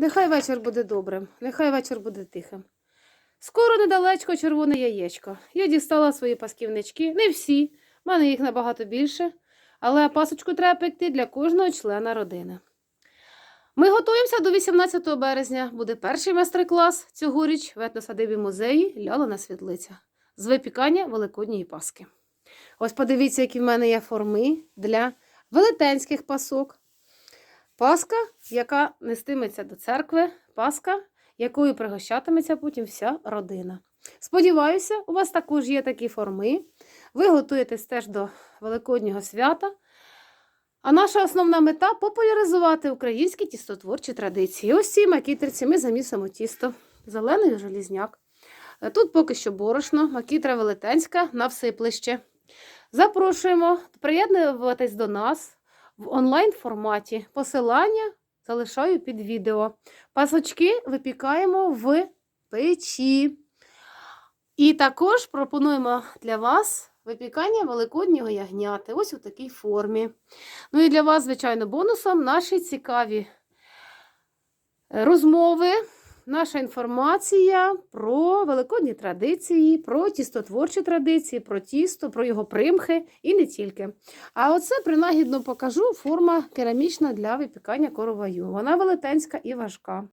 Нехай вечір буде добрим, нехай вечір буде тихим. Скоро недалечко червоне яєчко. Я дістала свої пасківнички. Не всі, в мене їх набагато більше, але пасочку треба пекти для кожного члена родини. Ми готуємося до 18 березня. Буде перший майстер-клас цьогоріч в етносадибі музеї Лялина світлиця з випікання Великодньої Паски. Ось подивіться, які в мене є форми для велетенських пасок. Паска, яка нестиметься до церкви, паска, якою пригощатиметься потім вся родина. Сподіваюся, у вас також є такі форми. Ви готуєтесь теж до Великоднього свята. А наша основна мета популяризувати українські тістотворчі традиції. Ось ці макітерці ми замісимо тісто, зелений желізняк. Тут поки що борошно, макітра велетенська на всиплище. Запрошуємо приєднуватись до нас в онлайн форматі. Посилання залишаю під відео. Пасочки випікаємо в печі. І також пропонуємо для вас випікання великоднього ягняти. Ось у такій формі. Ну і для вас, звичайно, бонусом наші цікаві е, розмови, наша інформація про великодні традиції, про тістотворчі традиції, про тісто, про його примхи і не тільки. А оце принагідно покажу форма керамічна для випікання короваю. Вона велетенська і важка.